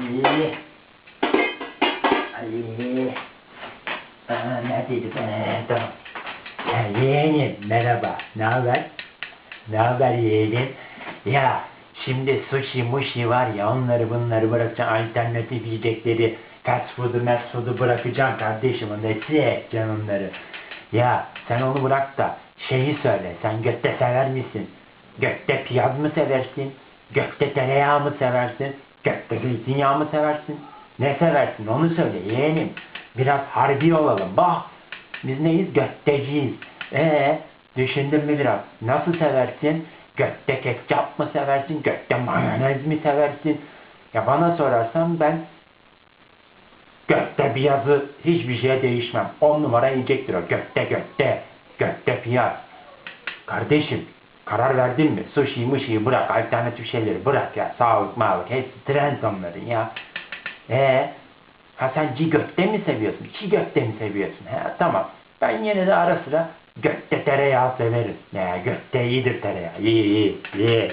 Ali. Ali. Aa, neredeydi ben? Tamam. Ha, yeğenim merhaba. Ne haber? Ne haber yeğenim? Ya şimdi sushi mushi var ya onları bunları bırakacağım. Alternatif yiyecekleri fast food'u fast food'u bırakacağım kardeşim. Onları sileceğim onları. Ya sen onu bırak da şeyi söyle. Sen götte sever misin? Götte piyaz mı seversin? Gökte tereyağı mı seversin? Gökte zeytinyağı mı seversin? Ne seversin onu söyle yeğenim. Biraz harbi olalım bak. Biz neyiz? Gökteciyiz. Ee, düşündün mü biraz? Nasıl seversin? Gökte ketçap mı seversin? Gökte mayonez mi seversin? Ya bana sorarsan ben gökte piyazı hiçbir şeye değişmem. On numara yiyecektir o. Gökte gökte. Gökte piyaz. Kardeşim karar verdin mi? Sushi muşiyi bırak. Alternatif şeyleri bırak ya. Sağlık mağlık. Hepsi trend onların ya. Ee, ha sen çiğ gökte mi seviyorsun? Çiğ gökte mi seviyorsun? Ha, tamam. Ben yine de ara sıra gökte tereyağı severim. Ya gökte iyidir tereyağı. İyi iyi iyi.